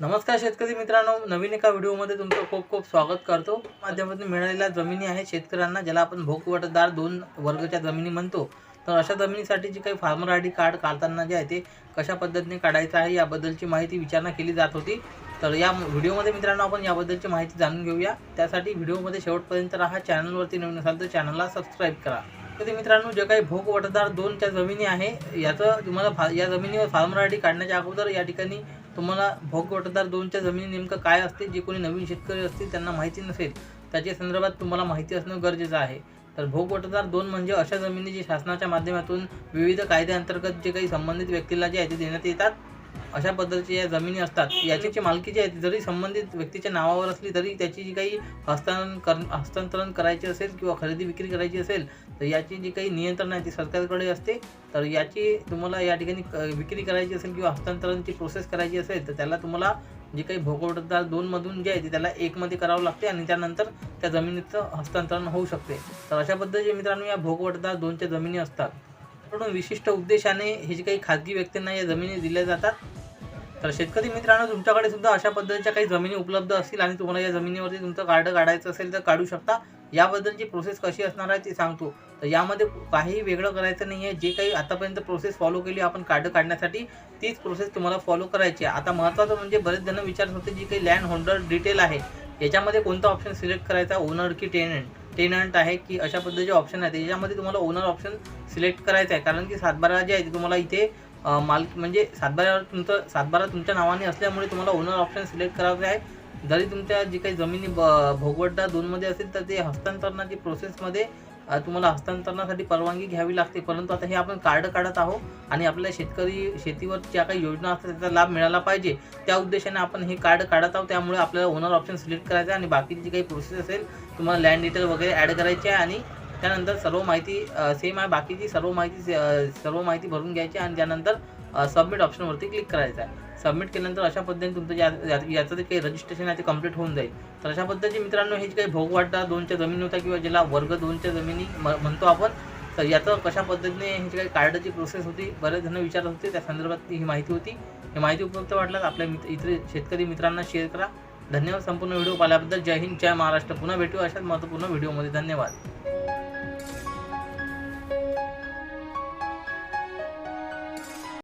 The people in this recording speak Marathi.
नमस्कार शेतकरी मित्रांनो नवीन एका व्हिडिओमध्ये तुमचं खूप खूप स्वागत करतो. माध्यमातून मिळालेल्या जमिनी आहेत शेतकऱ्यांना ज्याला आपण भोगवटदार दोन वर्गाच्या जमिनी म्हणतो. तर अशा जमिनीसाठी जी काही फार्मर आय डी कार्ड काढताना जे आहे ते कशा पद्धतीने काढायचं आहे याबद्दलची माहिती विचारणा केली जात होती. तर या व्हिडिओमध्ये मित्रांनो आपण याबद्दलची माहिती जाणून घेऊया. त्यासाठी व्हिडिओमध्ये शेवटपर्यंत राहा चॅनलवरती नवीन असाल तर चॅनलला सबस्क्राईब करा. तर मित्रांनो जे काही भोगवटदार दोनच्या जमिनी आहे याचं तुम्हाला फा या जमिनीवर फार्मर आय डी काढण्याच्या अगोदर या ठिकाणी तुम्हाला भोग दोनच्या जमिनी नेमकं काय असते जे कोणी नवीन शेतकरी असतील त्यांना माहिती नसेल त्याच्या संदर्भात तुम्हाला माहिती असणं गरजेचं आहे. तर भोग दोन म्हणजे अशा जमिनी जी शासनाच्या माध्यमातून विविध कायद्याअंतर्गत जे काही संबंधित व्यक्तीला जे आहे ते देण्यात येतात. अशा पद्धतीच्या या जमिनी असतात. याची जी मालकी जी आहे जरी संबंधित व्यक्तीच्या नावावर असली तरी त्याची जी काही हस्तांतरण कर हस्तांतरण करायची असेल किंवा खरेदी विक्री करायची असेल तर याची जी काही नियंत्रण आहे ती सरकारकडे असते. तर याची तुम्हाला या ठिकाणी क- विक्री करायची असेल किंवा हस्तांतरणची प्रोसेस करायची असेल तर त्याला तुम्हाला जे काही भोगवटदार दोनमधून जे आहे ते त्याला एकमध्ये करावं लागते आणि त्यानंतर त्या जमिनीचं हस्तांतरण होऊ शकते. तर अशा पद्धतीचे मित्रांनो या भोगवटदार दोनच्या जमिनी असतात. म्हणून विशिष्ट उद्देशाने हे जे काही खाजगी व्यक्तींना या जमिनी दिल्या जातात तर शेतकरी मित्रांनो तुमच्याकडे सुद्धा अशा पद्धतीच्या काही जमिनी उपलब्ध असतील आणि तुम्हाला या जमिनीवरती तुमचं कार्ड काढायचं असेल तर काढू शकता. याबद्दलची प्रोसेस कशी असणार आहे ते सांगतो. तर यामध्ये काही वेगळं करायचं नाही आहे जे काही आतापर्यंत प्रोसेस फॉलो केली आपण कार्ड काढण्यासाठी तीच प्रोसेस तुम्हाला फॉलो करायची आहे. आता महत्त्वाचं म्हणजे बरेच जण विचारत होते जी काही लँड होल्डर डिटेल आहे. याच्यामध्ये कोणता ऑप्शन सिलेक्ट करायचा? ओनर की टेनंट टेनंट आहे की अशा पद्धतीचे ऑप्शन आहेत याच्यामध्ये तुम्हाला ओनर ऑप्शन सिलेक्ट करायचा आहे. कारण की सातबारा जे आहे ते तुम्हाला इथे मालक म्हणजे सातबाऱ्यावर तुमचं सातबारा तुमच्या नावाने असल्यामुळे तुम्हाला ओनर ऑप्शन सिलेक्ट करावे आहे जरी तुमच्या जी काही जमिनी ब- भोगवटा दोनमध्ये असेल तर ते हस्तांतरणाची प्रोसेसमध्ये तुम्हाला हस्तांतरणासाठी परवानगी घ्यावी लागते. परंतु आता हे आपण कार्ड काढत आहोत आणि आपल्या शेतकरी शेतीवर ज्या काही योजना असतात त्याचा लाभ मिळाला पाहिजे. त्या उद्देशाने आपण हे कार्ड काढत आहोत. त्यामुळे आपल्याला ओनर ऑप्शन सिलेक्ट करायचं आहे आणि बाकीची जी काही प्रोसेस असेल तुम्हाला लँड डिटेल वगैरे ॲड करायची आहे आणि त्यानंतर सर्व माहिती सेम आहे. बाकीची सर्व माहिती सर्व माहिती भरून घ्यायची आणि त्यानंतर सबमिट ऑप्शनवरती क्लिक करायचं आहे. सबमिट केल्यानंतर अशा पद्धतीने तुमचं या याचं जे काही रजिस्ट्रेशन आहे ते कंप्लीट होऊन जाईल. तर अशा पद्धतीचे मित्रांनो हे जे काही भोगवाटा दोनच्या जमिनी होत्या किंवा ज्याला वर्ग दोनच्या जमिनी म- म्हणतो आपण तर याचं कशा पद्धतीने हे जे काही कार्डाची प्रोसेस होती बरेच जण विचारत होते. त्या संदर्भात ही माहिती होती. ही माहिती उपयुक्त वाटल्यास आपल्या मित्र इतर शेतकरी मित्रांना शेअर करा. धन्यवाद संपूर्ण व्हिडिओ पाहिल्याबद्दल. जय हिंद जय महाराष्ट्र. पुन्हा भेटू अशाच महत्त्वपूर्ण व्हिडिओमध्ये. धन्यवाद.